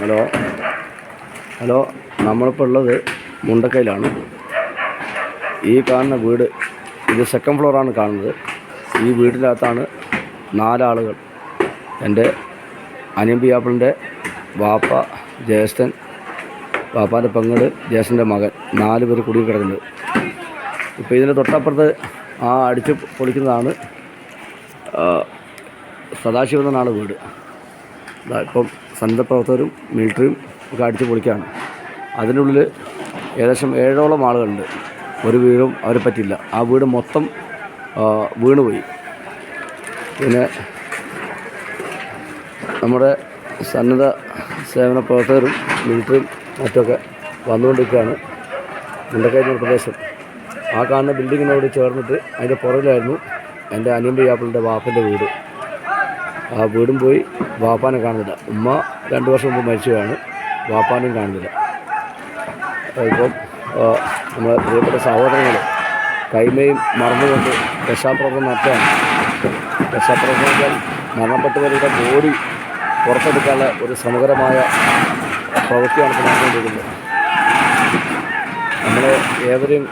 Hello. Hello നമ്മളിപ്പോൾ ഉള്ളത് മുണ്ടക്കയിലാണ്. ഈ കാണുന്ന വീട് ഇത് സെക്കൻഡ് ഫ്ലോറാണ് കാണുന്നത്. ഈ വീട്ടിനകത്താണ് നാലാളുകൾ. എന്റെ അനിയമ്പിയാപ്പിളിന്റെ വാപ്പ ജ്യേഷ്ഠൻ വാപ്പാന്റെ പെങ്ങൾ ജ്യേഷ്ഠന്റെ മകൻ. നാല് പേര് കുടുങ്ങി കിടക്കുന്നത് ഇപ്പോൾ ഇതിന്റെ തൊട്ടപ്പുറത്ത് ആ അടിച്ച് പൊളിക്കുന്നതാണ് സദാശിവൻ വീട്. ഇപ്പം സന്നദ്ധപ്രവർത്തകരും മിലിറ്ററിയും ഒക്കെ അടിച്ച് പൊളിക്കുകയാണ്. അതിനുള്ളിൽ ഏകദേശം ഏഴോളം ആളുകളുണ്ട്. ഒരു വീടും അവരെ പറ്റില്ല ആ വീട് മൊത്തം വീണുപോയി. പിന്നെ നമ്മുടെ സന്നദ്ധ സേവന പ്രവർത്തകരും മിലിറ്ററിയും മറ്റൊക്കെ വന്നുകൊണ്ടിരിക്കുകയാണ് മുണ്ടക്കയറ്റ പ്രദേശം. ആ കാണുന്ന ബിൽഡിങ്ങിനോട് ചേർന്നിട്ട് അതിന്റെ പുറകിലായിരുന്നു എന്റെ അനിയന്റെ ആപ്പിളിന്റെ വാപ്പന്റെ വീട്. ആ വീടും പോയി വാപ്പാനെ കാണുന്നില്ല. ഉമ്മ രണ്ട് വർഷം മുമ്പ് മരിച്ചതാണ്. വാപ്പാനും കാണുന്നില്ല. ഇപ്പം നമ്മുടെ പ്രിയപ്പെട്ട സഹോദരങ്ങൾ കൈമയും മറന്നുകൊണ്ട് രക്ഷാപ്രവർത്തനം നടത്തുകയാണ്. രക്ഷാപ്രവർത്തനത്തിൽ മരണപ്പെട്ടവരുടെ ബോഡി പുറത്തെടുക്കാനുള്ള ഒരു ശ്രമകരമായ പ്രവൃത്തിയാണ് ഇപ്പോൾ നടന്നുകൊണ്ടിരിക്കുന്നത്. നമ്മളെ ഏവരെയും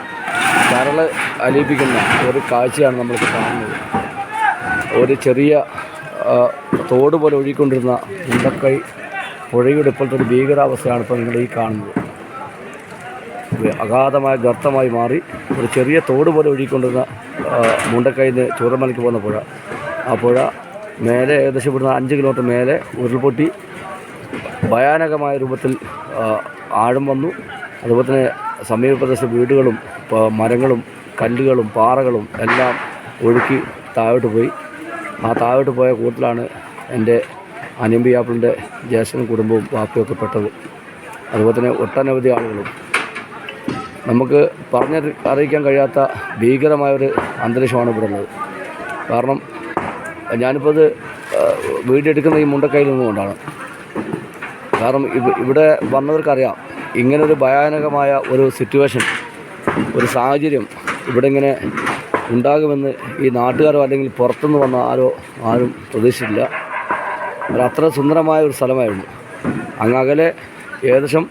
കരൾ അലിയിപ്പിക്കുന്ന ഒരു കാഴ്ചയാണ് നമ്മളിപ്പോൾ കാണുന്നത്. ഒരു ചെറിയ തോട് പോലെ ഒഴുകിക്കൊണ്ടിരുന്ന മുണ്ടക്കൈ പുഴയുടെ ഇപ്പോഴത്തെ ഒരു ഭീകരാവസ്ഥയാണ് ഇപ്പോൾ നിങ്ങൾ ഈ കാണുന്നത്. അഗാധമായ ഗർത്തമായി മാറി. ഒരു ചെറിയ തോട് പോലെ ഒഴുകിക്കൊണ്ടിരുന്ന മുണ്ടക്കൈയിൽ നിന്ന് ചൂരമലയ്ക്ക് പോകുന്ന പുഴ. ആ പുഴ മേലെ ഏകദേശം ഇവിടുന്ന് അഞ്ച് കിലോമീറ്റർ മേലെ ഉരുൾപൊട്ടി ഭയാനകമായ രൂപത്തിൽ ആഴം വന്നു. അതുപോലെ തന്നെ സമീപ പ്രദേശത്തെ വീടുകളും മരങ്ങളും കല്ലുകളും പാറകളും എല്ലാം ഒഴുക്കി താഴോട്ട് പോയി. ആ താഴോട്ട് പോയ കൂട്ടത്തിലാണ് എന്റെ അനിമ്പിയാപ്പിളിന്റെ ജ്യേഷ്ഠനും കുടുംബവും വാപ്പയൊക്കെ പെട്ടത്. അതുപോലെ തന്നെ ഒട്ടനവധി ആളുകളും. നമുക്ക് പറഞ്ഞ അറിയിക്കാൻ കഴിയാത്ത ഭീകരമായൊരു അന്തരീക്ഷമാണ് ഇവിടെ ഉള്ളത്. കാരണം ഞാനിപ്പോൾ അത് വീഡിയോ എടുക്കുന്ന ഈ മുണ്ടക്കൈയിൽ നിന്നുകൊണ്ടാണ്. കാരണം ഇവ- ഇവിടെ വന്നവർക്കറിയാം ഇങ്ങനൊരു ഭയാനകമായ ഒരു സിറ്റുവേഷൻ ഒരു സാഹചര്യം ഇവിടെ ഇങ്ങനെ ഉണ്ടാകുമെന്ന് ഈ നാട്ടുകാരോ അല്ലെങ്കിൽ പുറത്തുനിന്ന് വന്ന ആരോ ആരും പ്രതീക്ഷിച്ചില്ല. അത്ര സുന്ദരമായ ഒരു സ്ഥലമായിരുന്നു. അങ്ങ് അകലെ ഏകദേശം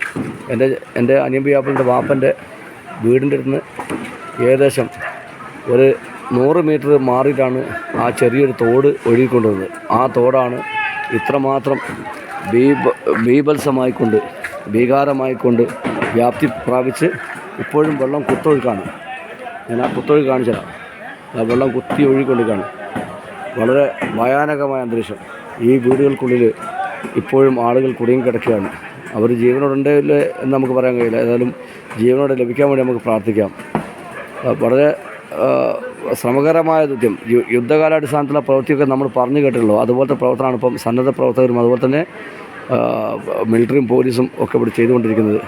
എന്റെ എന്റെ അനിയമ്പിയാപ്പിളിന്റെ വാപ്പന്റെ വീടിന്റെ അടുത്ത് ഏകദേശം ഒരു നൂറ് മീറ്റർ മാറിയിട്ടാണ് ആ ചെറിയൊരു തോട് ഒഴുകിക്കൊണ്ടുവന്നത് ആ തോടാണ് ഇത്രമാത്രം ബീബ ബീഭത്സമായിക്കൊണ്ട് ഭീകാരമായിക്കൊണ്ട് വ്യാപ്തി പ്രാപിച്ച് ഇപ്പോഴും വെള്ളം കുത്തൊഴുക്കാണ്. ഞാൻ ആ കുത്തൊഴുക്ക് കാണിച്ചു തരാം ആ വെള്ളം കുത്തി ഒഴുകിക്കൊണ്ടിരിക്കുകയാണ് വളരെ ഭയാനകമായ അന്തരീക്ഷം. ഈ വീടുകൾക്കുള്ളിൽ ഇപ്പോഴും ആളുകൾ കുടുങ്ങി കിടക്കുകയാണ്. അവർ ജീവനോടുണ്ടോ എന്ന് നമുക്ക് പറയാൻ കഴിയില്ല. ഏതായാലും ജീവനോടെ ലഭിക്കാൻ വേണ്ടി നമുക്ക് പ്രാർത്ഥിക്കാം. വളരെ ശ്രമകരമായ ദൗത്യം. യുദ്ധകാലാടിസ്ഥാനത്തിലുള്ള പ്രവൃത്തിയൊക്കെ നമ്മൾ പറഞ്ഞു കേട്ടിട്ടുള്ളൂ. അതുപോലത്തെ പ്രവർത്തനമാണ് ഇപ്പം സന്നദ്ധ പ്രവർത്തകരും അതുപോലെ തന്നെ മിലിറ്ററിയും പോലീസും ഒക്കെ ഇവിടെ ചെയ്തുകൊണ്ടിരിക്കുന്നത്.